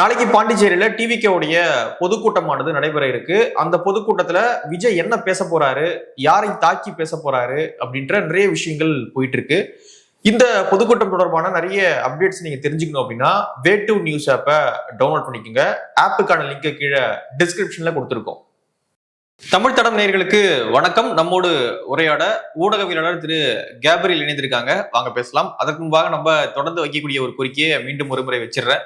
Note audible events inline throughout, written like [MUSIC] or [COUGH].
நாளைக்கு பாண்டிச்சேரியில டிவிகேவுடைய பொதுக்கூட்டமானது நடைபெற இருக்கு. அந்த பொதுக்கூட்டத்துல விஜய் என்ன பேச போறாரு யாரை தாக்கி பேச போறாரு அப்படின்ற நிறைய விஷயங்கள் போயிட்டு இருக்கு. இந்த பொதுக்கூட்டம் தொடர்பான நிறைய அப்டேட்ஸ் நீங்க தெரிஞ்சுக்கணும் அப்படின்னா வே டூ நியூஸ் ஆப்பை டவுன்லோட் பண்ணிக்கோங்க. ஆப்புக்கான லிங்கை கீழே டிஸ்கிரிப்ஷன்ல கொடுத்துருக்கோம். தமிழ் தடம் நேயர்களுக்கு வணக்கம். நம்மோடு உரையாட ஊடகவியலாளர் திரு கேப்ரியல் இணைந்திருக்காங்க. வாங்க பேசலாம். அதற்கு முன்பாக நம்ம தொடர்ந்து வைக்கக்கூடிய ஒரு கோரிக்கையை மீண்டும் ஒருமுறை வச்சிடுறேன்.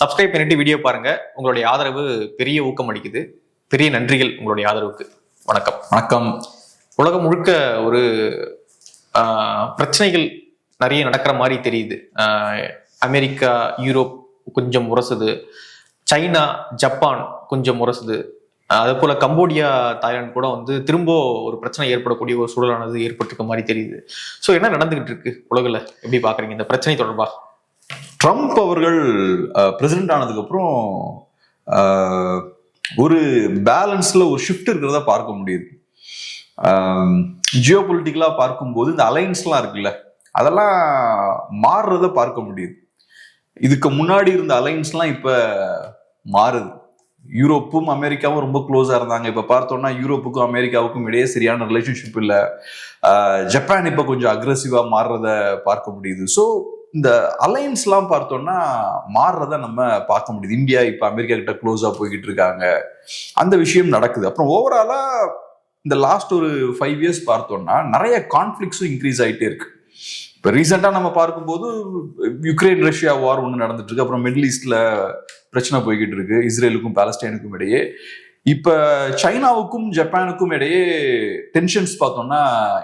சப்ஸ்கிரைப் பண்ணிட்டு வீடியோ பாருங்க. உங்களுடைய ஆதரவு பெரிய ஊக்கம் அளிக்குது. பெரிய நன்றிகள் உங்களுடைய ஆதரவுக்கு. வணக்கம். வணக்கம். உலகம் முழுக்க ஒரு பிரச்சனைகள் நிறைய நடக்கிற மாதிரி தெரியுது. அமெரிக்கா யூரோப் கொஞ்சம் முரசுது சைனா ஜப்பான் கொஞ்சம் முரசுது அதே போல கம்போடியா தாய்லாந்து கூட வந்து திரும்ப ஒரு பிரச்சனை ஏற்படக்கூடிய ஒரு சூழலானது ஏற்பட்டிருக்க மாதிரி தெரியுது. ஸோ என்ன நடந்துகிட்டு இருக்கு உலகில்? எப்படி பாக்குறீங்க இந்த பிரச்சனை தொடர்பா? ட்ரம்ப் அவர்கள் பிரசிடென்ட் ஆனதுக்கப்புறம் ஒரு பேலன்ஸில் ஒரு ஷிஃப்ட் இருக்கிறத பார்க்க முடியுது. ஜியோ பொலிட்டிக்கலாக பார்க்கும்போது இந்த அலைன்ஸ்லாம் இருக்குல்ல அதெல்லாம் மாறுறத பார்க்க முடியுது. இதுக்கு முன்னாடி இருந்த அலைன்ஸ்லாம் இப்போ மாறுது. யூரோப்பும் அமெரிக்காவும் ரொம்ப க்ளோஸாக இருந்தாங்க. இப்போ பார்த்தோம்னா யூரோப்புக்கும் அமெரிக்காவுக்கும் இடையே சரியான ரிலேஷன்ஷிப் இல்லை. ஜப்பான் இப்போ கொஞ்சம் அக்ரெசிவா மாறுறத பார்க்க முடியுது. ஸோ இந்த அலைன்ஸ்லாம் பார்த்தோம்னா மாறுறத நம்ம பார்க்க முடியுது. இந்தியா இப்போ அமெரிக்கா கிட்ட க்ளோஸாக போய்கிட்டு இருக்காங்க. அந்த விஷயம் நடக்குது. அப்புறம் ஓவராலாக இந்த லாஸ்ட் ஒரு ஃபைவ் இயர்ஸ் பார்த்தோம்னா நிறைய கான்ஃப்ளிக்ஸும் இன்க்ரீஸ் ஆகிட்டே இருக்கு. இப்போ ரீசெண்டாக நம்ம பார்க்கும்போது யுக்ரைன் ரஷ்யா வார் ஒன்று நடந்துட்டு இருக்கு. அப்புறம் மிடில் ஈஸ்டில் பிரச்சனை போய்கிட்டு இருக்கு. இஸ்ரேலுக்கும் பாலஸ்டைனுக்கும் இடையே. இப்போ சைனாவுக்கும் ஜப்பானுக்கும் இடையே டென்ஷன்ஸ் பார்த்தோம்னா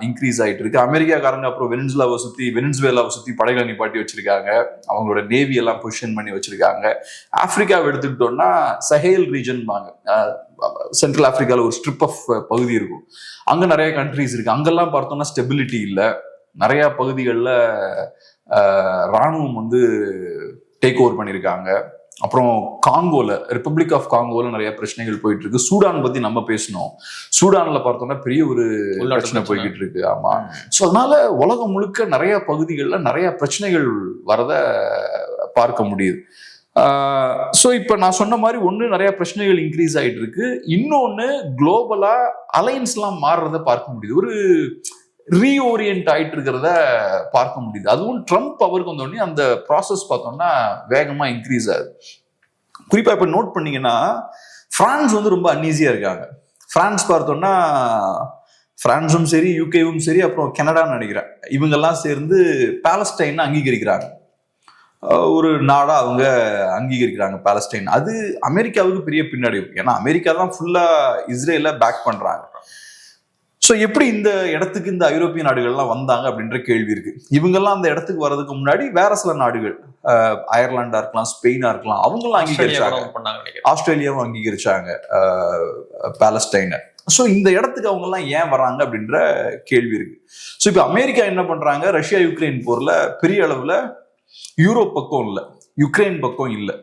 இன்க்ரீஸ் ஆயிட்டு இருக்கு. அமெரிக்காக்காரங்க அப்புறம் வெனின்சுலாவை சுத்தி வெனின்சுவேலாவை சுத்தி படைகளை நிப்பாட்டி வச்சிருக்காங்க. அவங்களோட நேவி எல்லாம் பொசிஷன் பண்ணி வச்சிருக்காங்க. ஆப்பிரிக்காவை எடுத்துக்கிட்டோம்னா சஹேல் ரீஜன் வாங்க. சென்ட்ரல் ஆப்பிரிக்கால ஒரு ஸ்ட்ரிப் ஆஃப் பகுதி இருக்கும். அங்க நிறைய கண்ட்ரிஸ் இருக்கு. அங்கெல்லாம் பார்த்தோம்னா ஸ்டெபிலிட்டி இல்லை. நிறைய பகுதிகளில் ராணுவம் வந்து டேக் ஓவர் பண்ணியிருக்காங்க. அப்புறம் காங்கோல ரிப்பப்ளிக் ஆஃப் காங்கோல நிறைய பிரச்சனைகள் போயிட்டு இருக்கு சூடான் பத்தி நம்ம பேசணும் சூடான்ல பார்த்தோம்னா பெரிய ஒரு பிரச்சனை. போய்கிட்டு இருக்கு ஆமா. ஸோ அதனால உலகம் முழுக்க நிறைய பகுதிகளில் நிறைய பிரச்சனைகள் வரத பார்க்க முடியுது. ஸோ இப்போ நான் சொன்ன மாதிரி ஒன்று நிறைய பிரச்சனைகள் இன்க்ரீஸ் ஆயிட்டு இருக்கு இன்னொன்று குளோபலா அலைன்ஸ்லாம் மாறுறத பார்க்க முடியுது. ஒரு ரீஓரியன்ட் ஆயிட்டு இருக்கிறத பார்க்க முடியுது. அதுவும் ட்ரம்ப் அவருக்கு வந்தோடனே அந்த ப்ராசஸ் பார்த்தோம்னா வேகமாக இன்க்ரீஸ் ஆகுது. குறிப்பாக இப்போ நோட் பண்ணீங்கன்னா ஃப்ரான்ஸ் வந்து ரொம்ப அன்ஈஸியாக இருக்காங்க. ஃப்ரான்ஸ் பார்த்தோம்னா ஃப்ரான்ஸும் சரி யூகேவும் சரி அப்புறம் கனடான்னு நினைக்கிறேன். இவங்கெல்லாம் சேர்ந்து பேலஸ்டைன் அங்கீகரிக்கிறாங்க. ஒரு நாடாக அவங்க அங்கீகரிக்கிறாங்க பாலஸ்டைன் அது அமெரிக்காவுக்கு பெரிய பின்னாடி ஏன்னா அமெரிக்கா தான் ஃபுல்லாக இஸ்ரேலில் பேக் பண்ணுறாங்க ஸோ எப்படி இந்த இடத்துக்கு இந்த ஐரோப்பிய நாடுகள்லாம் வந்தாங்க அப்படின்ற கேள்வி இருக்கு. இவங்கெல்லாம் அந்த இடத்துக்கு வர்றதுக்கு முன்னாடி வேற சில நாடுகள் அயர்லாண்டா இருக்கலாம் ஸ்பெயினா இருக்கலாம் அவங்கெல்லாம் அங்கீகரிச்சாங்க. ஆஸ்திரேலியாவும் அங்கீகரிச்சாங்க பாலஸ்டைனை ஸோ இந்த இடத்துக்கு அவங்க எல்லாம் ஏன் வராங்க அப்படின்ற கேள்வி இருக்கு. ஸோ இப்போ அமெரிக்கா என்ன பண்றாங்க? ரஷ்யா யுக்ரைன் போர்ல பெரிய அளவுல யூரோப் பக்கம் இல்லை. யுக்ரைன் பக்கம் இல்லை.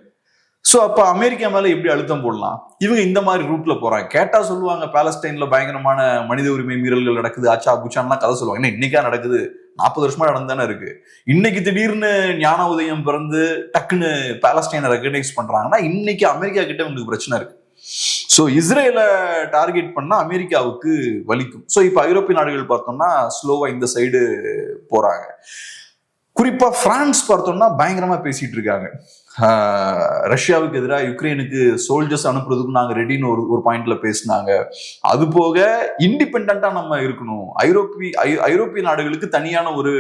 ஸோ அப்போ அமெரிக்கா மேலே எப்படி அழுத்தம் போடலாம்? இவங்க இந்த மாதிரி ரூட்ல போறாங்க. கேட்டா சொல்லுவாங்க பாலஸ்டைன்ல பயங்கரமான மனித உரிமை மீறல்கள் நடக்குது ஆச்சா புச்சான்லாம் கதை சொல்லுவாங்க. ஏன்னா இன்னைக்கா நடக்குது? நாற்பது வருஷமா நடந்தானே இருக்கு. இன்னைக்கு திடீர்னு ஞான உதயம் பிறந்து டக்குன்னு பாலஸ்டைனை ரெக்கக்னைஸ் பண்றாங்கன்னா இன்னைக்கு அமெரிக்கா கிட்ட உங்களுக்கு பிரச்சனை இருக்கு. ஸோ இஸ்ரேலை டார்கெட் பண்ணா அமெரிக்காவுக்கு வலிக்கும். ஸோ இப்போ ஐரோப்பிய நாடுகள் பார்த்தோம்னா ஸ்லோவா இந்த சைடு போறாங்க. குறிப்பா பிரான்ஸ் பார்த்தோம்னா பயங்கரமா பேசிட்டு இருக்காங்க. ரஷ்யாவுக்கு எதிராக யுக்ரைனுக்கு சோல்ஜர்ஸ் அனுப்புறதுக்கு நாங்கள் ரெடின்னு ஒரு ஒரு பாயிண்ட்ல பேசினாங்க. அது போக இண்டிபெண்டா நம்ம இருக்கணும். ஐரோப்பிய ஐ- ஐரோப்பிய நாடுகளுக்கு தனியான ஒரு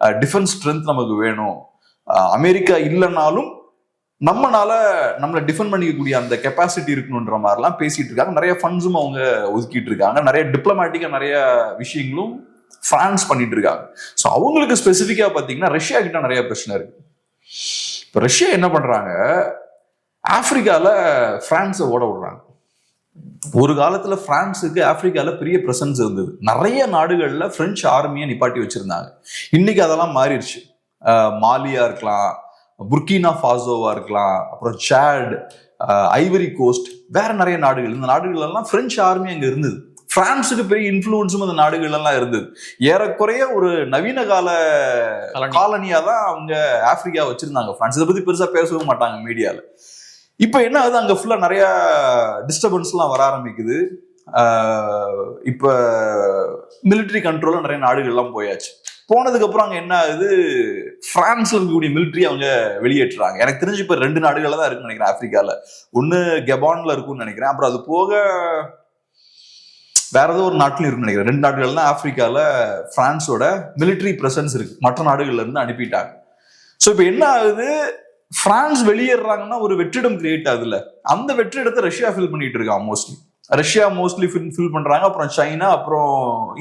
டிஃபென்ஸ் ஸ்ட்ரென்த் நமக்கு வேணும். அமெரிக்கா இல்லைனாலும் நம்மனால நம்மளை டிஃபெண்ட் பண்ணிக்கக்கூடிய அந்த கெப்பாசிட்டி இருக்கணுன்ற மாதிரிலாம் பேசிட்டு இருக்காங்க. நிறைய ஃபண்ட்ஸும் அவங்க ஒதுக்கிட்டு இருக்காங்க. நிறைய டிப்ளமேட்டிக்கா நிறைய விஷயங்களும் பிரான்ஸ் பண்ணிட்டு இருக்காங்க. ஸோ அவங்களுக்கு ஸ்பெசிஃபிக்காக பார்த்தீங்கன்னா ரஷ்யா கிட்ட நிறைய பிரச்சனை இருக்கு. இப்போ ரஷ்யா என்ன பண்ணுறாங்க ஆப்பிரிக்காவில் ஃப்ரான்ஸை ஓட விடுறாங்க. ஒரு காலத்தில் ஃப்ரான்ஸுக்கு ஆப்பிரிக்காவில் பெரிய பிரசன்ஸ் இருந்தது. நிறைய நாடுகளில் ஃப்ரெஞ்சு ஆர்மியை நிப்பாட்டி வச்சுருந்தாங்க. இன்னைக்கு அதெல்லாம் மாறிடுச்சு. மாலியாக மாலியா இருக்கலாம் புர்கினா ஃபாசோவாக இருக்கலாம் அப்புறம் சேட் ஐவரி கோஸ்ட் வேற நிறைய நாடுகள். இந்த நாடுகள் எல்லாம் ஆர்மி அங்கே இருந்தது. பிரான்ஸுக்கு பெரிய இன்ஃப்ளூயன்ஸும் அந்த நாடுகள் எல்லாம் இருந்தது. ஏறக்குறைய ஒரு நவீன கால. காலனியா தான் அவங்க ஆப்பிரிக்கா வச்சிருந்தாங்க. பிரான்ஸ் இதை பத்தி பெருசா பேசவும் மாட்டாங்க மீடியால இப்போ என்ன ஆகுது? அங்க ஃபுல்லா நிறைய டிஸ்டர்பன்ஸ்லாம் வர ஆரம்பிக்குது. இப்ப மிலிட்டரி கண்ட்ரோல்ல நிறைய நாடுகள்லாம் போயாச்சு. போனதுக்கு அப்புறம் அங்க என்ன ஆகுது? பிரான்ஸ்ல இருக்கக்கூடிய மிலிட்டரி அவங்க வெளியேற்றுறாங்க. எனக்கு தெரிஞ்சு இப்ப ரெண்டு நாடுகள்ல தான் இருக்குன்னு நினைக்கிறேன் ஆப்பிரிக்கால. ஒன்னு கெபான்ல இருக்கும்னு நினைக்கிறேன். அப்புறம் அது போக வேற ஏதோ ஒரு நாட்டிலும் இருக்குன்னு நினைக்கிறேன். ரெண்டு நாடுகள் தான் ஆப்பிரிக்கால பிரான்ஸோட மிலிட்டரி பிரசன்ஸ் இருக்கு. மற்ற நாடுகள்ல இருந்து அனுப்பிட்டாங்க. ஸோ இப்போ என்ன ஆகுது? பிரான்ஸ் வெளியேறாங்கன்னா ஒரு வெற்றிடம் கிரியேட் ஆகுதுல்ல. அந்த வெற்றிடத்தை ரஷ்யா ஃபில் பண்ணிட்டு இருக்கான் mostly Russia mostly fill fill பண்றாங்க. அப்புறம் சைனா அப்புறம்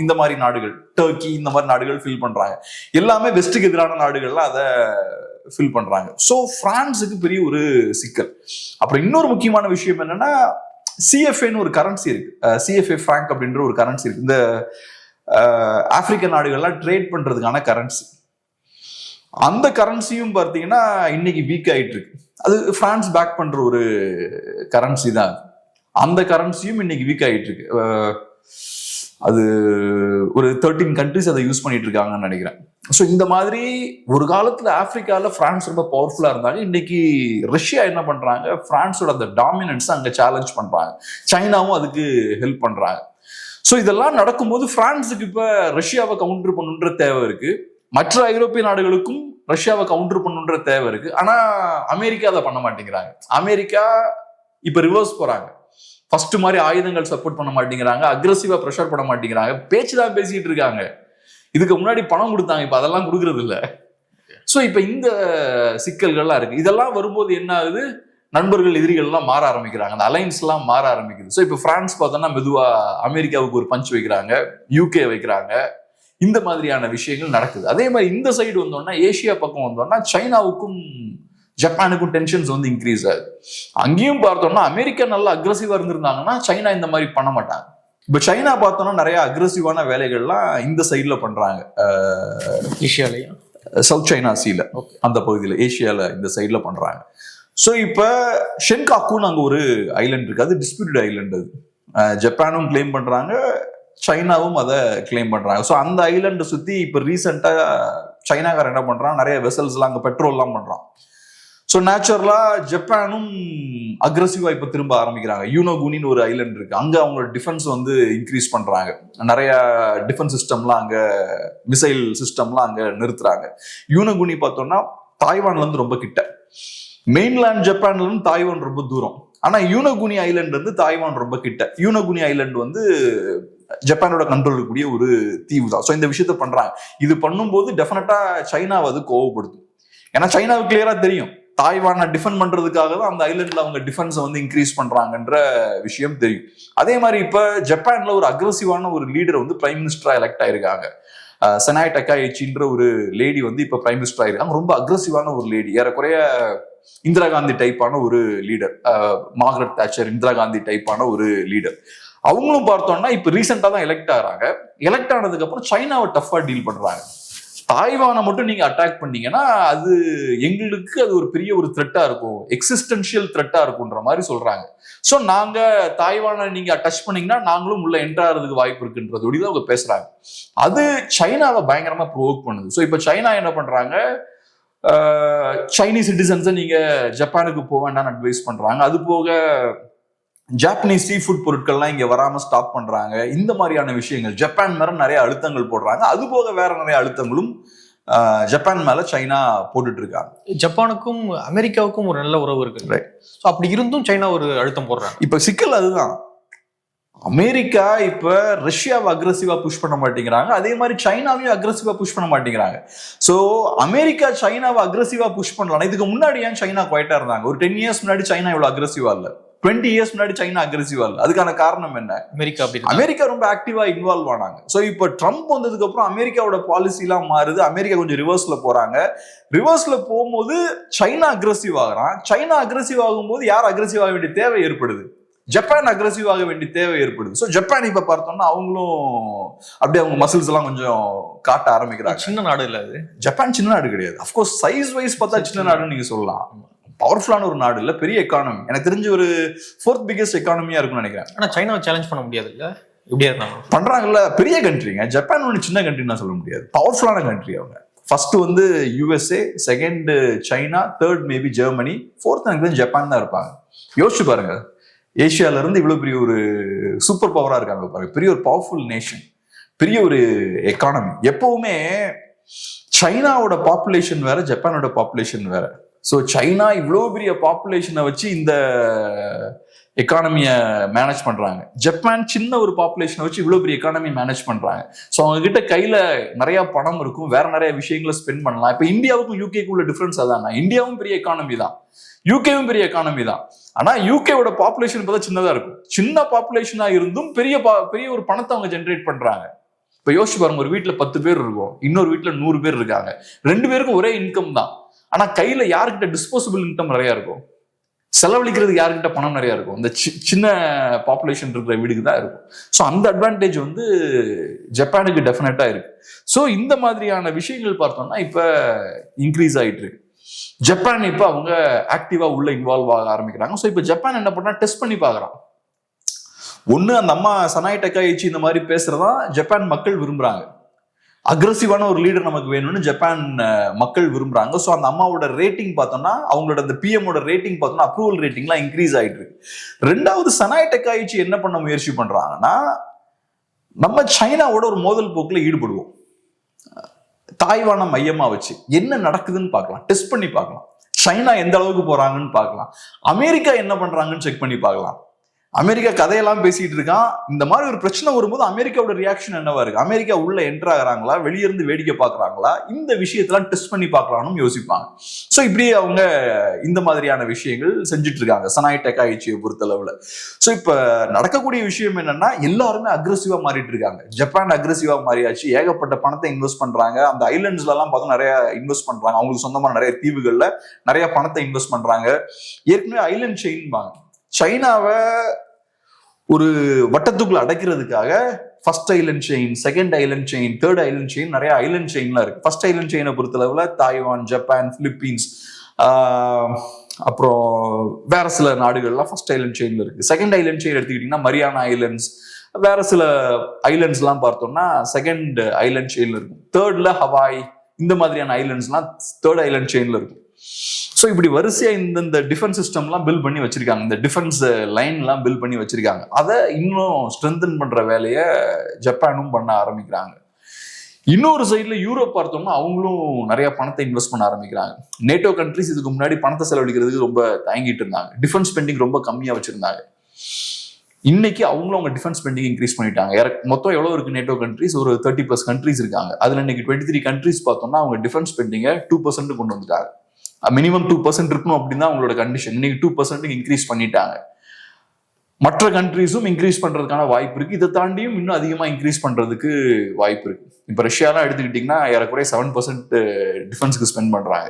இந்த மாதிரி நாடுகள். டர்க்கி இந்த மாதிரி நாடுகள் ஃபில் பண்றாங்க. எல்லாமே வெஸ்ட்டுக்கு எதிரான நாடுகள்லாம் அதை ஃபில் பண்றாங்க. ஸோ பிரான்ஸுக்கு பெரிய ஒரு சிக்கல். அப்புறம் இன்னொரு முக்கியமான விஷயம் என்னன்னா சிஎஃப்ஏன்னு ஒரு கரன்சி இருக்கு. சிஎஃப்ஏ ஃப்ராங்க் அப்படின்ற ஒரு கரன்சி இருக்கு. இந்த ஆப்பிரிக்க நாடுகள்லாம் ட்ரேட் பண்றதுக்கான கரன்சி அந்த கரன்சியும் பார்த்தீங்கன்னா இன்னைக்கு வீக் ஆயிட்டு இருக்கு. அது பிரான்ஸ் பேக் பண்ற ஒரு கரன்சி தான். அந்த கரன்சியும் இன்னைக்கு வீக் ஆயிட்டு இருக்கு. அது ஒரு தேர்ட்டீன் கண்ட்ரிஸ் அதை யூஸ் பண்ணிட்டு இருக்காங்கன்னு நினைக்கிறேன். ஸோ இந்த மாதிரி ஒரு காலத்துல ஆப்பிரிக்கால பிரான்ஸ் ரொம்ப பவர்ஃபுல்லா இருந்தாங்க. இன்னைக்கு ரஷ்யா என்ன பண்றாங்க? பிரான்ஸோட அந்த டாமினன்ஸ் அங்கே சேலஞ்ச் பண்றாங்க. சைனாவும் அதுக்கு ஹெல்ப் பண்றாங்க. ஸோ இதெல்லாம் நடக்கும்போது பிரான்ஸுக்கு இப்ப ரஷ்யாவை கவுண்டர் பண்ணுன்ற தேவை இருக்கு. மற்ற ஐரோப்பிய நாடுகளுக்கும் ரஷ்யாவை கவுண்டர் பண்ணுன்ற தேவை இருக்கு. ஆனா அமெரிக்கா அதை பண்ண மாட்டேங்கிறாங்க. அமெரிக்கா இப்ப ரிவர்ஸ் போறாங்க. ஃபர்ஸ்ட் மாதிரி ஆயுதங்கள் சப்போர்ட் பண்ண மாட்டேங்கிறாங்க அக்ரஸிவா ப்ரெஷர் பண்ண மாட்டேங்கிறாங்க. பேச்சு தான் பேசிட்டு இருக்காங்க. இதுக்கு முன்னாடி பணம் கொடுத்தாங்க இப்ப அதெல்லாம் கொடுக்கறது இல்ல. சோ இப்ப இந்த சிக்கல்கள்லாம் இருக்கு. இதெல்லாம் வரும்போது என்ன ஆகுது? நண்பர்கள் எதிரிகள் எல்லாம் மாற ஆரம்பிக்கிறாங்க. அந்த அலைன்ஸ் எல்லாம் மாற ஆரம்பிக்குது. ஸோ இப்போ பிரான்ஸ் பார்த்தோம்னா மெதுவா அமெரிக்காவுக்கு ஒரு பஞ்ச் வைக்கிறாங்க யூகே வைக்கிறாங்க. இந்த மாதிரியான விஷயங்கள் நடக்குது. அதே மாதிரி இந்த சைடு வந்தோம்னா ஏசியா பக்கம் வந்தோம்னா சைனாவுக்கும் ஜப்பானுக்கும் டென்ஷன்ஸ் வந்து இன்க்ரீஸ் ஆகுது. அங்கேயும் பார்த்தோம்னா அமெரிக்கா நல்லா அக்ரஸிவா இருந்திருந்தாங்கன்னா சைனா இந்த மாதிரி பண்ண மாட்டாங்க. இப்போ சைனா பார்த்தோம்னா நிறைய அக்ரஸிவான வேலைகள்லாம் இந்த சைட்ல பண்றாங்க. ஏஷியாலையும் சவுத் சைனா சீல. அந்த பகுதியில் ஏசியால இந்த சைட்ல பண்றாங்க. ஸோ இப்போ ஷென்காக்குன்னு அங்கே ஒரு ஐலண்ட் இருக்கு. அது டிஸ்பியூட்டட் ஐலண்ட் அது. ஜப்பானும் கிளைம் பண்றாங்க சைனாவும் அதை கிளைம் பண்றாங்க. ஸோ அந்த ஐலண்டை சுத்தி இப்போ ரீசெண்டா சைனாக்காரன் என்ன பண்றான்? நிறைய வெசல்ஸ்லாம் அங்கே பெட்ரோல்லாம் பண்றான். ஸோ நேச்சுரலா ஜப்பானும் அக்ரஸிவா இப்போ திரும்ப ஆரம்பிக்கிறாங்க. யூனோகுனின்னு ஒரு ஐலண்ட் இருக்கு. அங்க அவங்களோட டிஃபென்ஸ் வந்து இன்க்ரீஸ் பண்றாங்க. நிறைய டிஃபென்ஸ் சிஸ்டம்லாம் அங்க மிசைல் சிஸ்டம்லாம் அங்க நிறுத்துறாங்க. யூனோகுனி பார்த்தோம்னா தாய்வான்ல இருந்து ரொம்ப கிட்ட. மெயின்லேண்ட் ஜப்பான்ல இருந்து தாய்வான் ரொம்ப தூரம். ஆனா யூனகுனி ஐலண்ட் வந்து தாய்வான் ரொம்ப கிட்ட. யூனகுனி ஐலண்ட் வந்து ஜப்பானோட கண்ட்ரோல் இருக்கக்கூடிய ஒரு தீவு தான். ஸோ இந்த விஷயத்த பண்றாங்க. இது பண்ணும்போது டெஃபினட்டா சைனாவை அது கோவப்படுத்தும். ஏன்னா சைனாவுக்கு கிளியரா தெரியும். தாய்வானை டிஃபெண்ட் பண்றதுக்காக தான் அந்த ஐலண்ட்ல அவங்க டிஃபென்ஸை வந்து இன்க்ரீஸ் பண்றாங்கன்ற விஷயம் தெரியும். அதே மாதிரி இப்ப ஜப்பான்ல ஒரு அக்ரஸிவான ஒரு லீடர் வந்து பிரைம் மினிஸ்டரா எலெக்ட் ஆயிருக்காங்க. செனாய் செனாய் டக்காயிச்சின்ற ஒரு லேடி வந்து இப்ப பிரைம் மினிஸ்டர் ஆயிருக்காங்க. ரொம்ப அக்ரஸிவான ஒரு லேடி ஏறக்குறைய இந்திரா காந்தி டைப்பான ஒரு leader Margaret Thatcher Indira Gandhi டைப்பான ஒரு லீடர் அவங்களும் பார்த்தோம்னா இப்ப ரீசெண்டா தான் எலெக்ட் ஆகிறாங்க. எலெக்ட் ஆனதுக்கு அப்புறம் சைனாவை டஃபா டீல் பண்றாங்க. தாய்வானை மட்டும் நீங்க அட்டாக் பண்ணீங்கன்னா அது எங்களுக்கு அது ஒரு பெரிய ஒரு த்ரெட்டா இருக்கும். எக்ஸிஸ்டன்ஷியல் த்ரெட்டா இருக்கும்ன்ற மாதிரி சொல்றாங்க. ஸோ நாங்க தாய்வானை நீங்க டச் பண்ணீங்கன்னா நாங்களும் உள்ள என்ட்ராகிறதுக்கு வாய்ப்பு இருக்குன்றதோடி தான் அவங்க பேசுறாங்க. அது சைனாவை பயங்கரமா ப்ரோவோக் பண்ணுது. ஸோ இப்போ சைனா என்ன பண்றாங்க? சைனீஸ் சிட்டிசன்ஸை நீங்க ஜப்பானுக்கு போக வேண்டாம்னு அட்வைஸ் பண்றாங்க. அது போக ஜாப்பனீஸ் சீ ஃபுட் பொருட்கள்லாம் இங்க வராம ஸ்டாப் பண்றாங்க. இந்த மாதிரியான விஷயங்கள். ஜப்பான் மேல நிறைய அழுத்தங்கள் போடுறாங்க. அது போக வேற நிறைய அழுத்தங்களும் ஜப்பான் மேல சைனா போட்டுட்டு இருக்காங்க. ஜப்பானுக்கும் அமெரிக்காவுக்கும் ஒரு நல்ல உறவு இருக்கு. ஸோ அப்படி இருந்தும் சைனா ஒரு அழுத்தம் போடுறாங்க. இப்ப சிக்கல் அதுதான். அமெரிக்கா இப்ப ரஷ்யாவை அக்ரஸிவா புஷ் பண்ண மாட்டேங்கிறாங்க. அதே மாதிரி சைனாவையும் அக்ரஸிவா புஷ் பண்ண மாட்டேங்கிறாங்க. சோ அமெரிக்கா சைனாவை அக்ரஸிவா புஷ் பண்ணலாம் இதுக்கு முன்னாடி ஏன் சைனா குவைட்டா இருந்தாங்க? ஒரு டென் இயர்ஸ் முன்னாடி சைனா இவ்வளவு அக்ரஸிவா இல்ல. டுவெண்ட்டி இயர்ஸ் முன்னாடி சைனா அக்ரஸிவா இல்ல அதுக்கான காரணம் என்ன? அமெரிக்கா அமெரிக்கா ரொம்ப ஆக்டிவா இன்வால்வ் ஆனாங்க. சோ இப்போ ட்ரம்ப் வந்ததுக்கு அப்புறம் அமெரிக்காவோட பாலிசி எல்லாம் மாறுது. அமெரிக்கா கொஞ்சம் ரிவர்ஸ்ல போறாங்க. ரிவர்ஸ்ல போகும்போது சைனா அக்ரஸிவ் ஆகுறான். சைனா அக்ரஸிவ் ஆகும்போது யார் அக்ரஸிவ் ஆக வேண்டிய தேவை ஏற்படுது? ஜப்பான் அக்ரஸிவ் ஆக வேண்டிய தேவை ஏற்படுது. ஸோ ஜப்பான் இப்ப பார்த்தோம்னா அவங்களும் அப்படியே அவங்க மசில்ஸ் எல்லாம் கொஞ்சம் காட்ட ஆரம்பிக்கிறாங்க. சின்ன நாடு இல்ல அது. ஜப்பான் சின்ன நாடு கிடையாது. அஃப்கோர்ஸ் சைஸ் வைஸ் பார்த்தா சின்ன நாடுன்னு நீங்க சொல்லலாம். பவர்ஃபுல்லான ஒரு நாடு இல்ல பெரிய எக்கானமி எனக்கு தெரிஞ்சு ஒரு ஃபோர்த் பிகெஸ்ட் எக்கானமியா இருக்கும்னு நினைக்கிறேன். ஆனா சைனாவை சேலஞ்ச் பண்ண முடியாது இல்ல? இப்படியா இருந்தாங்க. பண்றாங்கல்ல பெரிய கண்ட்ரிங்க ஜப்பான் ஒன்று சின்ன கண்ட்ரின்னு சொல்ல முடியாது. பவர்ஃபுல்லான கண்ட்ரி அவங்க. ஃபர்ஸ்ட் வந்து USA second China third maybe Germany fourth எனக்கு தெரிஞ்சு ஜப்பான் தான் இருப்பாங்க. யோசிச்சு பாருங்க. ஏசியால இருந்து இவ்வளவு பெரிய ஒரு சூப்பர் பவரா இருக்காங்க பாருங்க. பெரிய ஒரு பவர்ஃபுல் நேஷன் பெரிய ஒரு எக்கானமி எப்பவுமே சைனாவோட பாப்புலேஷன் வேற ஜப்பானோட பாப்புலேஷன் வேற. ஸோ சைனா இவ்வளோ பெரிய பாப்புலேஷனை வச்சு இந்த எக்கானமியை மேனேஜ் பண்ணுறாங்க ஜப்பான் சின்ன ஒரு பாப்புலேஷனை வச்சு இவ்வளோ பெரிய எக்கானமி மேனேஜ் பண்ணுறாங்க ஸோ அவங்க கிட்ட நிறையா பணம் இருக்கும். வேற நிறைய விஷயங்களை ஸ்பெண்ட் பண்ணலாம். இப்போ இந்தியாவுக்கும் யூகேக்கும் உள்ள டிஃப்ரென்ஸ் அதான்? இந்தியாவும் பெரிய எக்கானமி தான். யூகேவும் பெரிய எக்கானமி தான். ஆனால் யூகேவோட பாப்புலேஷன் பார்த்தா சின்னதாக இருக்கும். சின்ன பாப்புலேஷனாக இருந்தும் பெரிய பா- பெரிய ஒரு பணத்தை அவங்க ஜென்ரேட் பண்ணுறாங்க இப்போ யோசிச்சு பாருங்க ஒரு வீட்டில் பத்து பேர் இருக்கும். இன்னொரு வீட்டில் நூறு பேர் இருக்காங்க. ரெண்டு பேருக்கும் ஒரே இன்கம் தான். ஆனா கையில யாருக்கிட்ட டிஸ்போசபிள் இன்கம் நிறைய இருக்கும் செலவழிக்கிறது யாருக்கிட்ட பணம் நிறைய இருக்கும் இந்த சி- சின்ன பாப்புலேஷன் இருக்கிற வீடுக்கு தான் இருக்கும். ஸோ அந்த அட்வான்டேஜ் வந்து ஜப்பானுக்கு டெஃபினட்டா இருக்கு. ஸோ இந்த மாதிரியான விஷயங்கள் பார்த்தோம்னா இப்ப இன்க்ரீஸ் ஆயிட்டு இருக்கு. ஜப்பான் இப்ப அவங்க ஆக்டிவா உள்ள இன்வால்வ் ஆக ஆரம்பிக்கிறாங்க. ஸோ இப்போ ஜப்பான் என்ன பண்ணா டெஸ்ட் பண்ணி பார்க்குறான் ஒன்று அந்த அம்மா சனாய் டக்காயிச்சி இந்த மாதிரி பேசுறதா ஜப்பான் மக்கள் விரும்புறாங்க. அக்ரஸிவான ஒரு லீடர் நமக்கு வேணும்னு ஜப்பான் மக்கள் விரும்புறாங்க. ஸோ அந்த அம்மாவோட ரேட்டிங் பார்த்தோம்னா அவங்களோட அந்த பிஎம்மோட ரேட்டிங் பார்த்தோம்னா அப்ரூவல் ரேட்டிங்லாம் இன்க்ரீஸ் ஆயிட்டு இருக்கு. ரெண்டாவது சனாய் டக்காயிச்சி என்ன பண்ண முயற்சி பண்ணுறாங்கன்னா நம்ம சைனாவோட ஒரு மோதல் போக்கில் ஈடுபடுவோம். தாய்வான மையமாக வச்சு. என்ன நடக்குதுன்னு பார்க்கலாம். டெஸ்ட் பண்ணி பார்க்கலாம். சைனா எந்த அளவுக்கு போறாங்கன்னு பார்க்கலாம். அமெரிக்கா என்ன பண்றாங்கன்னு செக் பண்ணி பார்க்கலாம். அமெரிக்கா கதையெல்லாம் பேசிட்டு இருக்கான். இந்த மாதிரி ஒரு பிரச்சனை வரும்போது அமெரிக்காவோட ரியாக்ஷன் என்னவா இருக்கு? அமெரிக்கா உள்ள என்டர் ஆகிறாங்களா? வெளியிருந்து வேடிக்கை பார்க்குறாங்களா? இந்த விஷயத்தெல்லாம் டெஸ்ட் பண்ணி பார்க்கலாம்னு யோசிப்பாங்க. ஸோ இப்படி அவங்க இந்த மாதிரியான விஷயங்கள் செஞ்சுட்டு இருக்காங்க. சனாய் டெக்காயிச்சியை பொறுத்தளவுல. ஸோ இப்ப நடக்கக்கூடிய விஷயம் என்னன்னா எல்லாருமே அக்ரெசிவா மாறிட்டு இருக்காங்க. ஜப்பான் அக்ரெசிவா மாறியாச்சு. ஏகப்பட்ட பணத்தை இன்வெஸ்ட் பண்றாங்க. அந்த ஐலண்ட்ஸ்ல எல்லாம் பார்த்தா நிறைய இன்வெஸ்ட் பண்றாங்க. அவங்களுக்கு சொந்தமான நிறைய தீவுகள்ல நிறைய பணத்தை இன்வெஸ்ட் பண்றாங்க. ஏற்கனவே ஐலண்ட் செயின் வாங்க. சைனாவை ஒரு வட்டத்துக்குள்ள அடைக்கிறதுக்காக first island chain second island chain third island chain நிறைய ஐலண்ட் செயின்லாம் இருக்கு. ஃபர்ஸ்ட் ஐலண்ட் செயினை பொறுத்தளவுல தாய்வான் ஜப்பான் பிலிப்பீன்ஸ் அப்புறம் வேற சில நாடுகள்லாம் ஃபர்ஸ்ட் ஐலண்ட் செயின்ல இருக்கு. செகண்ட் ஐலண்ட் செயின் எடுத்துக்கிட்டிங்கன்னா மரியானா ஐலண்ட்ஸ் வேற சில ஐலண்ட்ஸ்லாம் பார்த்தோம்னா செகண்ட் ஐலண்ட் செயின்ல இருக்கும். தேர்ட்ல ஹவாய் இந்த மாதிரியான ஐலண்ட்ஸ்லாம் தேர்ட் ஐலண்ட் செயின்ல இருக்கும். ஸோ இப்படி வரிசையாக இந்த இந்த டிஃபென்ஸ் சிஸ்டம்லாம் பில் பண்ணி வச்சிருக்காங்க. இந்த டிஃபென்ஸ் லைன்லாம் பில் பண்ணி வச்சிருக்காங்க. அதை இன்னும் ஸ்ட்ரென்தன் பண்ணுற வேலையை ஜப்பானும் பண்ண ஆரம்பிக்கிறாங்க. இன்னொரு சைடில் யூரோப் பார்த்தோம்னா அவங்களும் நிறைய பணத்தை இன்வெஸ்ட் பண்ண ஆரம்பிக்கிறாங்க. நேட்டோ கண்ட்ரிஸ் இதுக்கு முன்னாடி பணத்தை செலவழிக்கிறதுக்கு ரொம்ப தயங்கிட்டு இருந்தாங்க. டிஃபென்ஸ் ஸ்பெண்டிங் ரொம்ப கம்மியாக வச்சிருந்தாங்க. இன்னைக்கு அவங்களும் அவங்க டிஃபென்ஸ் ஸ்பெண்டிங் இன்க்ரீஸ் பண்ணிட்டாங்க. இறக்- மொத்தம் எவ்வளோ இருக்கு நேட்டோ கண்ட்ரிஸ் ஒரு தேர்ட்டி பிளஸ் கண்ட்ரிஸ் இருக்காங்க. அதில் இன்னைக்கு டுவெண்ட்டி த்ரீ கண்ட்ரிஸ் பார்த்தோம்னா அவங்க டிஃபென்ஸ் ஸ்பெண்டிங்கை டூ பர்சன்ட் கொண்டு வந்துட்டாங்க. மினிமம் டூ பர்சன்ட் இருக்கணும் அப்படின்னு தான் அவங்களோட கண்டிஷன் இன்னைக்கு டூ பர்சன்ட் இன்க்ரீஸ் பண்ணிட்டாங்க. மற்ற கண்ட்ரீஸும் இன்க்ரீஸ் பண்றதுக்கான வாய்ப்பு இருக்கு. இதை தாண்டியும் இன்னும் அதிகமா இன்க்ரீஸ் பண்றதுக்கு வாய்ப்பு இருக்கு. இப்போ ரஷ்யாலாம் எடுத்துக்கிட்டிங்கன்னா ஏறக்குறைய செவன் பர்சன்ட் டிஃபென்ஸுக்கு ஸ்பெண்ட் பண்றாங்க.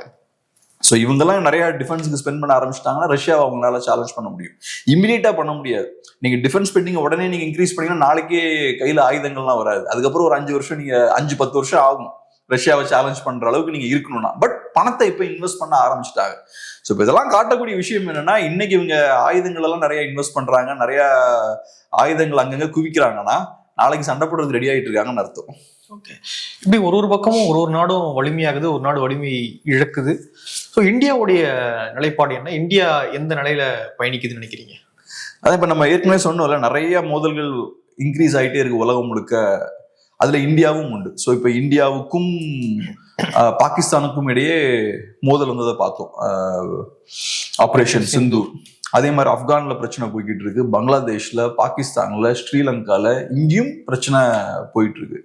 ஸோ இவங்கெல்லாம் நிறைய டிஃபென்ஸுக்கு ஸ்பெண்ட் பண்ண ஆரம்பிச்சிட்டாங்கன்னா ரஷ்யாவை அவங்களால சேலஞ்ச் பண்ண முடியும். இமீடியட்டா பண்ண முடியாது. நீங்க டிஃபென்ஸ் ஸ்பெண்டிங் உடனே நீங்க இன்க்ரீஸ் பண்ணீங்கன்னா நாளைக்கே கையில ஆயுதங்கள்லாம் வராது. அதுக்கப்புறம் ஒரு அஞ்சு வருஷம் நீங்க அஞ்சு பத்து வருஷம் ஆகும். ரஷ்யாவை சேலஞ்ச் பண்ற அளவுக்கு நீங்க இருக்கணும்னா. பட் பணத்தை இப்ப இன்வெஸ்ட் பண்ண ஆரம்பிச்சிட்டாங்க. ஸோ இப்போ இதெல்லாம் காட்டக்கூடிய விஷயம் என்னன்னா இன்னைக்கு இவங்க ஆயுதங்கள் எல்லாம் நிறைய இன்வெஸ்ட் பண்றாங்க. நிறைய ஆயுதங்கள் அங்கங்க குவிக்கிறாங்கன்னா நாளைக்கு சண்டை போடுறதுக்கு ரெடி ஆயிட்டு இருக்காங்கன்னு அர்த்தம். ஓகே இப்படி ஒரு ஒரு பக்கமும் ஒரு ஒரு நாடும் வலிமையாகுது ஒரு நாடு வலிமை இழக்குது. ஸோ இந்தியாவுடைய நிலைப்பாடு என்ன? இந்தியா எந்த நிலையில பயணிக்குதுன்னு நினைக்கிறீங்க? அதான் இப்ப நம்ம ஏற்கனவே சொன்னோம்ல நிறைய மோதல்கள் இன்க்ரீஸ் ஆயிட்டே இருக்கு உலகம் முழுக்க. அதுல இந்தியாவும் உண்டு. ஸோ இப்ப இந்தியாவுக்கும் பாகிஸ்தானுக்கும் இடையே மோதல் வந்ததை பார்த்தோம். ஆபரேஷன் சிந்தூர். அதே மாதிரி ஆப்கான்ல பிரச்சனை போய்கிட்டு இருக்கு. பங்களாதேஷ்ல பாகிஸ்தான்ல ஸ்ரீலங்கால இங்கேயும் பிரச்சனை போயிட்டு இருக்கு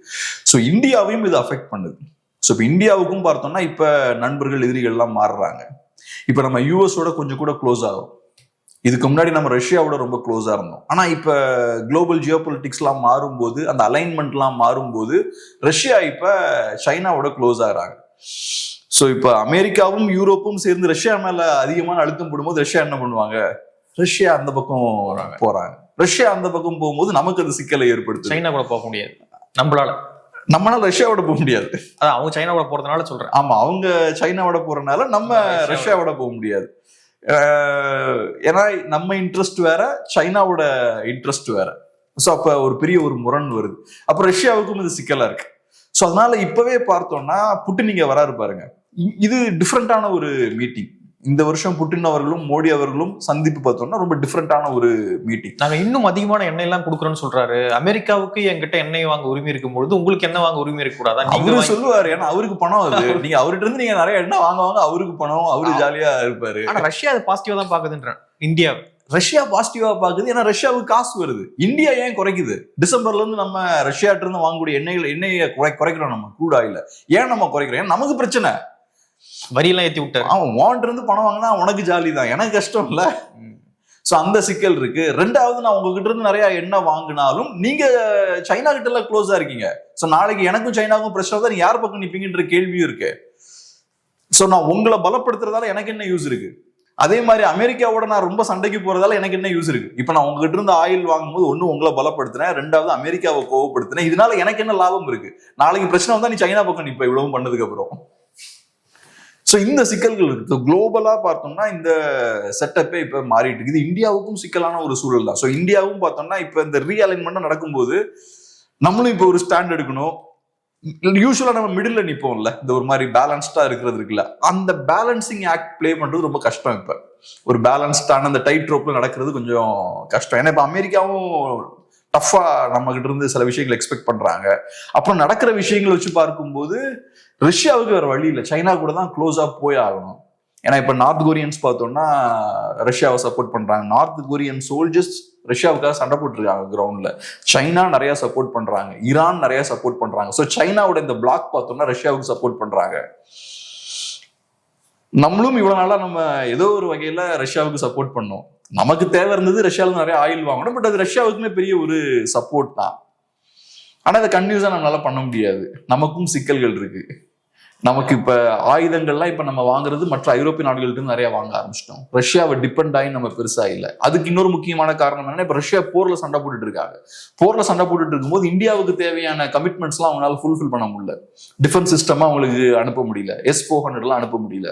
ஸோ இந்தியாவையும் இது அஃபெக்ட் பண்ணுது. ஸோ இப்போ இந்தியாவுக்கும் பார்த்தோம்னா இப்ப நண்பர்கள் எதிரிகள்லாம் மாறுறாங்க. இப்ப நம்ம யூஎஸோட கொஞ்சம் கூட க்ளோஸ் ஆகும். இதுக்கு முன்னாடி நம்ம ரஷ்யாவோட ரொம்ப க்ளோஸா இருந்தோம். ஆனா இப்ப குளோபல் ஜியோ பொலிட்டிக்ஸ்லாம் மாறும்போது அந்த அலைன்மெண்ட்லாம் மாறும்போது ரஷ்யா இப்ப சைனாவோட க்ளோஸ் ஆகுறாங்க. ஸோ இப்ப அமெரிக்காவும் யூரோப்பும் சேர்ந்து ரஷ்யா மேல அதிகமான அழுத்தம் போடும்போது ரஷ்யா என்ன பண்ணுவாங்க? ரஷ்யா அந்த பக்கம் போறாங்க. ரஷ்யா அந்த பக்கம் போகும்போது நமக்கு அது சிக்கலை ஏற்படுத்துது. சைனா கூட போக முடியாது. நம்மளால. நம்மளால ரஷ்யாவோட போக முடியாது. அதான் அவங்க சைனா கூட போறதுனால சொல்றேன். ஆமா அவங்க சைனாவோட போறதுனால நம்ம ரஷ்யாவோட. போக முடியாது. ஏன்னா நம்ம இன்ட்ரெஸ்ட் வேற சைனாவோட இன்ட்ரெஸ்ட் வேற. ஸோ அப்போ ஒரு பெரிய ஒரு முரண் வருது. அப்போ ரஷ்யாவுக்கும் இது சிக்கலாக இருக்கு. ஸோ அதனால இப்பவே பார்த்தோம்னா புட்டு நீங்கள் வராரு பாருங்க. இது டிஃப்ரெண்டான ஒரு மீட்டிங் இந்த வருஷம் புட்டின் அவர்களும் மோடி அவர்களும் சந்திப்பு பார்த்தோம்னா ரொம்ப டிஃப்ரெண்டான ஒரு மீட்டிங் நாங்க இன்னும் அதிகமான எண்ணெய் எல்லாம் கொடுக்குறோம்னு சொல்றாரு. அமெரிக்காவுக்கு என்கிட்ட எண்ணெய் வாங்க உரிமை இருக்கும்பொழுது உங்களுக்கு என்ன வாங்க உரிமை இருக்க கூடாதா நீங்க சொல்லுவாரு ஏன்னா அவருக்கு பணம் அது. [LAUGHS] நீங்க அவர்கிட்ட இருந்து நீங்க நிறைய எண்ணெய் வாங்க வாங்க அவருக்கு பணம் அவரு ஜாலியா இருப்பாரு. ஆனா ரஷ்யா அது பாசிட்டிவா தான் பாக்குதுன்றேன் இந்தியா. ரஷ்யா பாசிட்டிவா பாக்குது ஏன்னா ரஷ்யாவுக்கு காசு வருது. இந்தியா ஏன் குறைக்குது? டிசம்பர்ல இருந்து நம்ம ரஷ்யாட்ட இருந்து வாங்கக்கூடிய எண்ணெய்கள் எண்ணெயை குறை குறைக்கிறோம் நம்ம க்ரூட் ஆயில ஏன் நம்ம குறைக்கிறோம்? ஏன்னா நமக்கு பிரச்சனை. வரி எல்லாம் ஏத்தி விட்டாரு. அவன் வான்ட்டு இருந்து பணம் வாங்கினா உனக்கு ஜாலி தான் எனக்கு கஷ்டம் இல்ல சோ அந்த சிக்கல் இருக்கு. ரெண்டாவது நான் உங்ககிட்ட இருந்து நிறைய எண்ணெய் வாங்கினாலும் நீங்க சைனா கிட்ட எல்லாம் க்ளோஸா இருக்கீங்க. சோ நாளைக்கு எனக்கும் சைனாவுக்கும் பிரச்சனை தான் நீ யார் பக்கம் நிப்பீங்கன்ற கேள்வியும் இருக்கு. சோ நான் உங்களை பலப்படுத்துறதால எனக்கு என்ன யூஸ் இருக்கு? அதே மாதிரி அமெரிக்காவோட நான் ரொம்ப சண்டைக்கு போறதால எனக்கு என்ன யூஸ் இருக்கு? இப்ப நான் உங்ககிட்ட இருந்து ஆயில் வாங்கும்போது ஒண்ணு உங்களை பலப்படுத்தினேன். ரெண்டாவது அமெரிக்காவை கோவப்படுத்தினேன். இதனால எனக்கு என்ன லாபம் இருக்கு? நாளைக்கு பிரச்சனை வந்தா நீ சைனா பக்கம் நிப்ப. இவ்வளவு பண்ணதுக்கு அப்புறம். ஸோ இந்த சிக்கல்கள் இருக்குது குளோபலாக பார்த்தோம்னா இந்த செட்டப்பே இப்போ மாறிட்டு இருக்குது இந்தியாவுக்கும் சிக்கலான ஒரு சூழல் தான். ஸோ இந்தியாவும் பார்த்தோம்னா இப்போ இந்த ரீஅலைன்மெண்ட் நடக்கும்போது நம்மளும் இப்போ ஒரு ஸ்டாண்ட் எடுக்கணும். யூஸ்வலா நம்ம மிடில் நிப்போம்ல. இந்த ஒரு மாதிரி பேலன்ஸ்டா இருக்கிறது இருக்குல்ல. அந்த பேலன்சிங் ஆக்ட் ப்ளே பண்றது ரொம்ப கஷ்டம் இப்ப. ஒரு பேலன்ஸ்டான அந்த டைட் ரோப்ல நடக்கிறது கொஞ்சம் கஷ்டம். ஏன்னா இப்ப அமெரிக்காவும் டஃபா நம்ம கிட்ட இருந்து சில விஷயங்கள் எக்ஸ்பெக்ட் பண்றாங்க. அப்புறம் நடக்கிற விஷயங்களை வச்சு பார்க்கும்போது ரஷ்யாவுக்கு வேற வழி இல்லை. சைனா கூட தான் க்ளோஸா போய் ஆகணும். ஏன்னா இப்ப நார்த் கொரியன்ஸ் பார்த்தோம்னா ரஷ்யாவை சப்போர்ட் பண்றாங்க. நார்த் கொரியன் சோல்ஜர்ஸ் ரஷ்யாவுக்காக சண்டை போட்டிருக்காங்க கிரவுண்ட்ல சைனா நிறைய சப்போர்ட் பண்றாங்க. ஈரான் நிறைய சப்போர்ட் பண்றாங்க. ஸோ சைனாவோட இந்த பிளாக் பார்த்தோம்னா ரஷ்யாவுக்கு சப்போர்ட் பண்றாங்க. நம்மளும் இவ்வளவு நாளா நம்ம ஏதோ ஒரு வகையில ரஷ்யாவுக்கு சப்போர்ட் பண்ணோம். நமக்கு தேவை இருந்தது ரஷ்யாவில் நிறைய ஆயில் வாங்கணும். பட் அது ரஷ்யாவுக்குமே பெரிய ஒரு சப்போர்ட் தான். ஆனா அதை கன்யூஸாக நம்மளால பண்ண முடியாது. நமக்கும் சிக்கல்கள் இருக்கு. நமக்கு இப்ப ஆயுதங்கள்லாம் இப்ப நம்ம வாங்குறது மற்ற ஐரோப்பிய நாடுகள்கிட்ட நிறைய வாங்க ஆரம்பிச்சிட்டோம். ரஷ்யாவை டிபெண்ட் ஆகி நம்ம பெருசா இல்லை. அதுக்கு இன்னொரு முக்கியமான காரணம் என்னன்னா இப்ப ரஷ்யா போர்ல சண்டை போட்டுட்டு இருக்காங்க. போர்ல சண்டை போட்டுட்டு இருக்கும்போது இந்தியாவுக்கு தேவையான கமிட்மெண்ட்ஸ்லாம் அவங்களால ஃபுல்ஃபில் பண்ண முடியல. டிஃபென்ஸ் சிஸ்டமா அவங்களுக்கு அனுப்ப முடியல. எஸ் ஃபோர் ஹண்ட்ரட்லாம் அனுப்ப முடியல.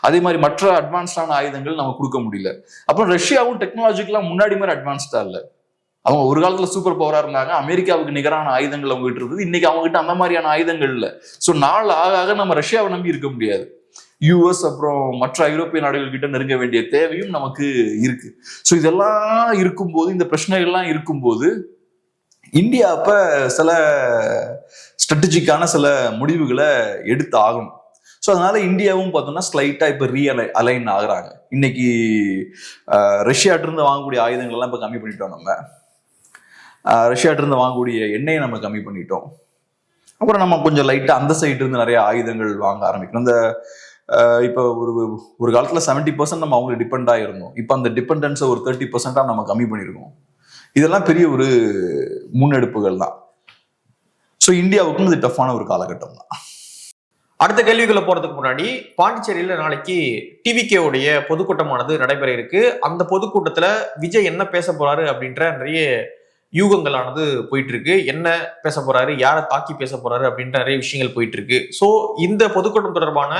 அதே மாதிரி மற்ற அட்வான்ஸ்டான ஆயுதங்கள் நம்ம கொடுக்க முடியல. அப்புறம் ரஷ்யாவும் டெக்னாலஜிக்கெல்லாம் முன்னாடி மாதிரி அட்வான்ஸ்டா இல்லை. அவங்க ஒரு காலத்துல சூப்பர் பவரா இருந்தாங்க. அமெரிக்காவுக்கு நிகரான ஆயுதங்கள் அவங்க கிட்ட இருந்தது. இன்னைக்கு அவங்க கிட்ட அந்த மாதிரியான ஆயுதங்கள் இல்லை. ஸோ நாள் ஆக ஆக நம்ம ரஷ்யாவை நம்பி இருக்க முடியாது. யூஎஸ் அப்புறம் மற்ற ஐரோப்பிய நாடுகள் கிட்ட நெருங்க வேண்டிய தேவையும் நமக்கு இருக்கு. ஸோ இதெல்லாம் இருக்கும்போது இந்த பிரச்சனைகள்லாம் இருக்கும்போது இந்தியா அப்ப சில ஸ்ட்ராட்டஜிக்கான சில முடிவுகளை எடுத்து ஆகணும். ஸோ அதனால இந்தியாவும் பார்த்தோம்னா ஸ்லைட்டா இப்போ ரீஅலை அலைன் ஆகுறாங்க. இன்னைக்கு ரஷ்யாட்டிருந்து வாங்கக்கூடிய ஆயுதங்கள் எல்லாம் இப்போ கம்மி பண்ணிட்டோம் நம்ம. ரஷ்யாட்டிருந்து வாங்கக்கூடிய எண்ணெயை நம்ம கம்மி பண்ணிட்டோம். அப்புறம் நம்ம கொஞ்சம் லைட்டாக அந்த சைட்லேருந்து நிறைய ஆயுதங்கள் வாங்க ஆரம்பிக்கணும். இந்த இப்போ ஒரு ஒரு காலத்தில் செவன்ட்டி பர்சன்ட் நம்ம அவங்களுக்கு டிபெண்டாக இருந்தோம். இப்போ அந்த டிபெண்டன்ஸை ஒரு தேர்ட்டி பர்சன்ட்டாக நம்ம கம்மி பண்ணியிருக்கோம் இதெல்லாம் பெரிய ஒரு முன்னெடுப்புகள் தான். ஸோ இந்தியாவுக்கும் இது டஃப்பான ஒரு காலகட்டம் தான். அடுத்த கேள்விக்குள்ள போறதுக்கு முன்னாடி பாண்டிச்சேரியில நாளைக்கு டிவிகே உடைய பொதுக்கூட்டமானது நடைபெற இருக்கு. அந்த பொதுக்கூட்டத்துல விஜய் என்ன பேச போறாரு அப்படின்ற நிறைய யூகங்களானது போயிட்டு இருக்கு என்ன பேச போறாரு? யாரை தாக்கி பேச போறாரு? அப்படின்ற நிறைய விஷயங்கள் போயிட்டு இருக்கு ஸோ இந்த பொதுக்கூட்டம் தொடர்பான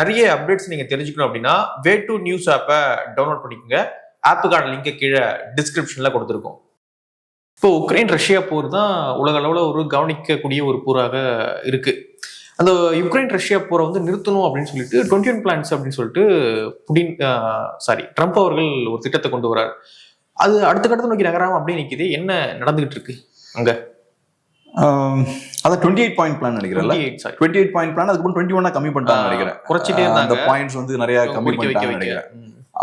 நிறைய அப்டேட்ஸ் நீங்க தெரிஞ்சுக்கணும் அப்படின்னா வே டு நியூஸ் ஆப்பை டவுன்லோட் பண்ணிக்கோங்க. ஆப்புக்கான லிங்கை கீழே டிஸ்கிரிப்ஷன்ல கொடுத்துருக்கோம். இப்போ உக்ரைன் ரஷ்யா போர் தான் உலக அளவில் ஒரு கவனிக்கக்கூடிய ஒரு போராக இருக்கு. அந்த யுக்ரைன் ரஷ்யா போரை வந்து நிறுத்தணும் அப்படின்னு சொல்லிட்டு டுவெண்ட்டி ஒன் பிளான்ஸ் அப்படின்னு சொல்லிட்டு புடின் சாரி ட்ரம்ப் அவர்கள் ஒரு திட்டத்தை கொண்டு வரார் அது அடுத்த கட்டத்தை நோக்கி நகராம அப்படியே நிக்குது. என்ன நடந்துகிட்டு இருக்கு அங்க? அதான் twenty eight point plan நினைக்கிறேன்ல. Sorry twenty eight point plan அதுக்கப்புறம் டுவெண்ட்டி ஒன்னா கம்மி பண்ணிட்டாங்க நினைக்கிறேன். குறைச்சிட்டே அந்த பாயிண்ட்ஸ் வந்து நிறைய கம்மி பண்ணிட்டாங்க நினைக்கிறேன்.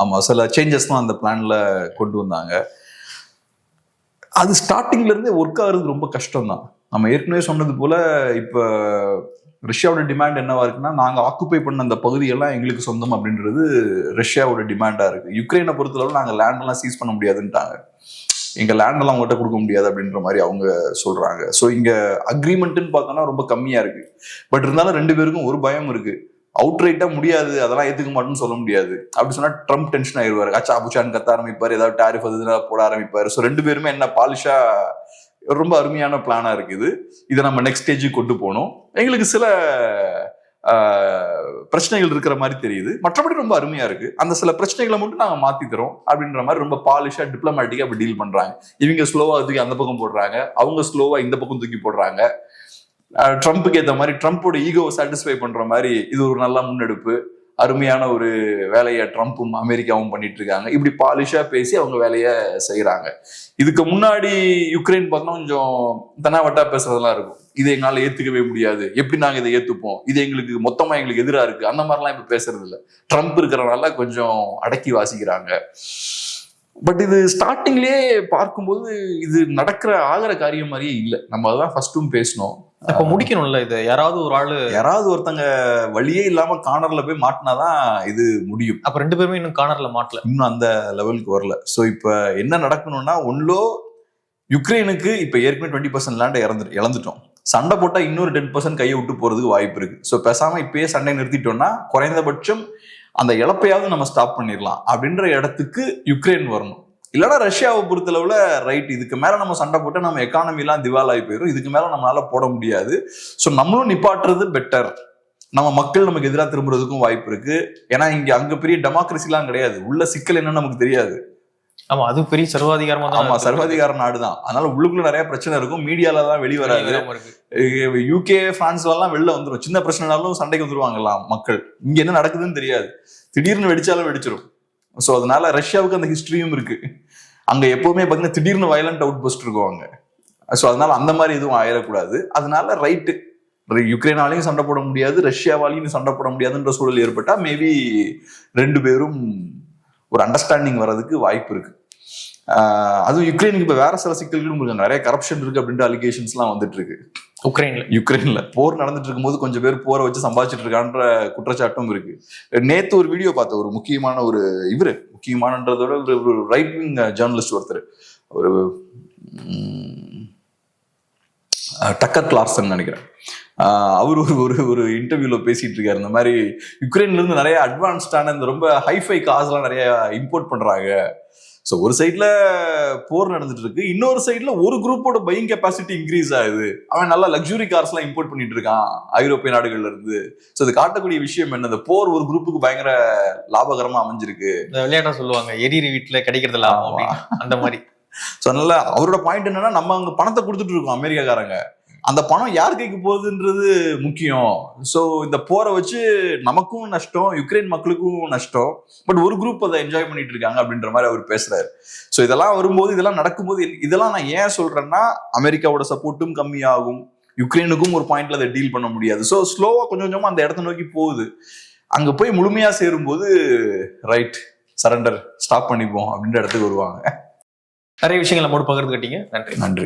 ஆமா சில சேஞ்சஸ்லாம் அந்த பிளான்ல கொண்டு வந்தாங்க. அது ஸ்டார்டிங்ல இருந்தே ஒர்க் ஆகுறது ரொம்ப கஷ்டம் தான் நம்ம ஏற்கனவே சொன்னது போல இப்ப ரஷ்யாவோட டிமாண்ட் என்னவா இருக்குன்னா நாங்கள் ஆக்குப்பை பண்ண அந்த பகுதியெல்லாம் எங்களுக்கு சொந்தம் அப்படின்றது ரஷ்யாவோட டிமாண்டாக இருக்கு. யுக்ரைனை பொறுத்தளவு நாங்கள் லேண்ட் எல்லாம் சீஸ் பண்ண முடியாதுன்ட்டாங்க. எங்கள் லேண்டெல்லாம் அவங்ககிட்ட கொடுக்க முடியாது அப்படின்ற மாதிரி அவங்க சொல்றாங்க. ஸோ இங்கே அக்ரிமெண்ட்டுன்னு பார்த்தோம்னா ரொம்ப கம்மியாக இருக்கு. பட் இருந்தாலும் ரெண்டு பேருக்கும் ஒரு பயம் இருக்கு. அவுட்ரைட்டாக முடியாது அதெல்லாம் ஏற்றுக்க மாட்டோம்னு சொல்ல முடியாது. அப்படி சொன்னால் ட்ரம்ப் டென்ஷன் ஆயிடுவார். அச்சா புச்சான்னு கத்த ஆரம்பிப்பாரு ஏதாவது டேரிஃப் அது போட ஆரம்பிப்பாரு. ஸோ ரெண்டு பேருமே என்ன பாலிஷா ரொம்ப அருமையான பிளானா இருக்குது. இதை நம்ம நெக்ஸ்ட் ஸ்டேஜுக்கு கொண்டு போகணும். எங்களுக்கு சில பிரச்சனைகள் இருக்கிற மாதிரி தெரியுது. மற்றபடி ரொம்ப அருமையா இருக்கு. அந்த சில பிரச்சனைகளை மட்டும் நாங்கள் மாத்தி தரோம் அப்படின்ற மாதிரி ரொம்ப பாலிஷா டிப்ளமேட்டிக்கா அப்படி டீல் பண்றாங்க. இவங்க ஸ்லோவா தூக்கி அந்த பக்கம் போடுறாங்க. அவங்க ஸ்லோவா இந்த பக்கம் தூக்கி போடுறாங்க. ட்ரம்ப்புக்கு ஏற்ற மாதிரி ட்ரம்ப்போட ஈகோவை சாட்டிஸ்ஃபை பண்ற மாதிரி இது ஒரு நல்ல முன்னெடுப்பு. அருமையான ஒரு வேலையை ட்ரம்ப்பும் அமெரிக்காவும் பண்ணிட்டு இருக்காங்க இப்படி பாலிஷா பேசி அவங்க வேலையை செய்கிறாங்க இதுக்கு முன்னாடி யுக்ரைன் பார்த்தா கொஞ்சம் தனாவட்டா பேசுறதெல்லாம் இருக்கும். இதை எங்களால் ஏத்துக்கவே முடியாது. எப்படி நாங்கள் இதை ஏத்துப்போம்? இது எங்களுக்கு மொத்தமா எங்களுக்கு எதிராக இருக்கு. அந்த மாதிரிலாம் இப்ப பேசுறது இல்லை ட்ரம்ப் இருக்கிறனால கொஞ்சம் அடக்கி வாசிக்கிறாங்க. பட் இது ஸ்டார்டிங்லேயே பார்க்கும்போது இது நடக்கிற ஆகிற காரியம் மாதிரியே இல்லை. நம்ம அதான் ஃபர்ஸ்ட்டும் பேசினோம் இப்ப முடிக்கணும்ல இது? யாராவது ஒரு ஆளு யாராவது ஒருத்தங்க வழியே இல்லாம கார்னர்ல போய் மாட்டினாதான் இது முடியும். அப்ப ரெண்டு பேருமே இன்னும் கார்னர்ல மாட்டல. இன்னும் அந்த லெவலுக்கு வரல. ஸோ இப்போ என்ன நடக்கணும்னா ஒன்லோ யுக்ரைனுக்கு இப்போ ஏற்கனவே டுவெண்ட்டி பர்சன்ட் லேண்டை இறந்து இழந்துட்டோம். சண்டை போட்டா இன்னொரு டென் பர்சன்ட் கையை விட்டு போறதுக்கு வாய்ப்பு இருக்கு. ஸோ பேசாம இப்பயே சண்டை நிறுத்திட்டோம்னா குறைந்தபட்சம் அந்த இழப்பையாவது நம்ம ஸ்டாப் பண்ணிடலாம். அப்படின்ற இடத்துக்கு யுக்ரைன் வரணும். இல்லைன்னா ரஷ்யாவை பொறுத்தளவுல ரைட் இதுக்கு மேல நம்ம சண்டை போட்டா நம்ம எக்கானமி எல்லாம் திவால் ஆகி போயிடும் இதுக்கு மேல நம்மளால போட முடியாது. ஸோ நம்மளும் நிப்பாட்டுறது பெட்டர் நம்ம மக்கள் நமக்கு எதிராக திரும்புறதுக்கும் வாய்ப்பு இருக்கு. ஏன்னா இங்க அங்க பெரிய டெமோக்ரஸிலாம் கிடையாது. உள்ள சிக்கல் என்னன்னு நமக்கு தெரியாது. ஆமா அது பெரிய சர்வாதிகாரமா தான் ஆமா. சர்வாதிகார நாடு தான். அதனால உள்ளுக்குள்ள நிறைய பிரச்சனை இருக்கும். மீடியால தான் வெளிவராது. யூகே பிரான்ஸ்ல எல்லாம் வெளில வந்துரும். சின்ன பிரச்சனைனாலும் சண்டைக்கு வந்துருவாங்கலாம் மக்கள்? இங்க என்ன நடக்குதுன்னு தெரியாது. திடீர்னு வெடிச்சாலும் வெடிச்சிரும். சோ அதனால ரஷ்யாவுக்கு அந்த ஹிஸ்டரியும் இருக்கு. அங்க எப்பவுமே பாத்தீங்கன்னா திடீர்னு வயலண்ட் அவுட் பஸ்ட் இருக்குவாங்க ஸோ அதனால அந்த மாதிரி எதுவும் ஆயிடக்கூடாது. அதனால ரைட்டு யுக்ரைனாலையும் சண்டை போட முடியாது ரஷ்யாவாலையும் சண்டை போட முடியாதுன்ற சூழல் ஏற்பட்டா மேபி ரெண்டு பேரும் ஒரு அண்டர்ஸ்டாண்டிங் வர்றதுக்கு வாய்ப்பு இருக்கு. அதுவும் யுக்ரைனுக்கு இப்போ வேற சில சிக்கல்களும் இருக்காங்க நிறைய கரப்ஷன் இருக்கு அப்படின்ற அலிகேஷன்ஸ்லாம் வந்துட்டு இருக்கு. உக்ரைன்ல. யுக்ரைன்ல. போர் நடந்துட்டு இருக்கும்போது கொஞ்சம் பேர் போரை வச்சு சம்பாதிச்சிட்டு இருக்கான்ற குற்றச்சாட்டும் இருக்கு. நேத்து ஒரு வீடியோ பார்த்தேன். ஒரு முக்கியமான ஒரு இவரு. முக்கியமானன்றதோட ஒரு ஒரு ரைட் விங் ஜேர்னலிஸ்ட் ஒருத்தர். ஒரு டக்கர் கிளார்சன் நினைக்கிறேன். அவர் ஒரு ஒரு ஒரு இன்டர்வியூல பேசிட்டு இருக்காரு இந்த மாதிரி யுக்ரைன்ல இருந்து நிறைய அட்வான்ஸ்டான இந்த ரொம்ப ஹைஃபை கார்ஸ்லாம் நிறைய இம்போர்ட் பண்றாங்க. ஸோ ஒரு சைட்ல போர் நடந்துட்டு இருக்கு இன்னொரு சைட்ல ஒரு குரூப்போட பையிங் கெப்பாசிட்டி இன்க்ரீஸ் ஆகுது. அவன் நல்லா லக்ஸுரி கார்ஸ் எல்லாம் இம்போர்ட் பண்ணிட்டு இருக்கான் ஐரோப்பிய நாடுகள்ல இருந்து. ஸோ இது காட்டக்கூடிய விஷயம் என்ன? இந்த போர் ஒரு குரூப்புக்கு பயங்கர லாபகரமா அமைஞ்சிருக்கு. விளையாட்டா சொல்லுவாங்க எரியிற வீட்டுல கிடைக்கிறது லாபம் அந்த மாதிரி. [LAUGHS] ஸோ அதனால அவரோட பாயிண்ட் என்னன்னா நம்ம அங்க பணத்தை கொடுத்துட்டு இருக்கோம் அமெரிக்காக்காரங்க. அந்த பணம் யார் கைக்கு போகுதுன்றது முக்கியம். ஸோ இந்த போரை வச்சு நமக்கும் நஷ்டம் யுக்ரைன் மக்களுக்கும் நஷ்டம். பட் ஒரு குரூப் அதை என்ஜாய் பண்ணிட்டு இருக்காங்க அப்படின்ற மாதிரி அவர் பேசுறாரு. ஸோ இதெல்லாம் வரும்போது இதெல்லாம் நடக்கும்போது இதெல்லாம் நான் ஏன் சொல்றேன்னா அமெரிக்காவோட சப்போர்ட்டும் கம்மியாகும். யுக்ரைனுக்கும் ஒரு பாயிண்ட்ல அதை டீல் பண்ண முடியாது. ஸோ ஸ்லோவா கொஞ்சம் கொஞ்சமா அந்த இடத்த நோக்கி போகுது. அங்க போய் முழுமையா சேரும்போது ரைட் சரண்டர் ஸ்டாப் பண்ணிப்போம் அப்படின்ற இடத்துக்கு வருவாங்க. நிறைய விஷயங்கள் நம்மோடு பகிர்ந்துக்கிட்டீங்க நன்றி. நன்றி.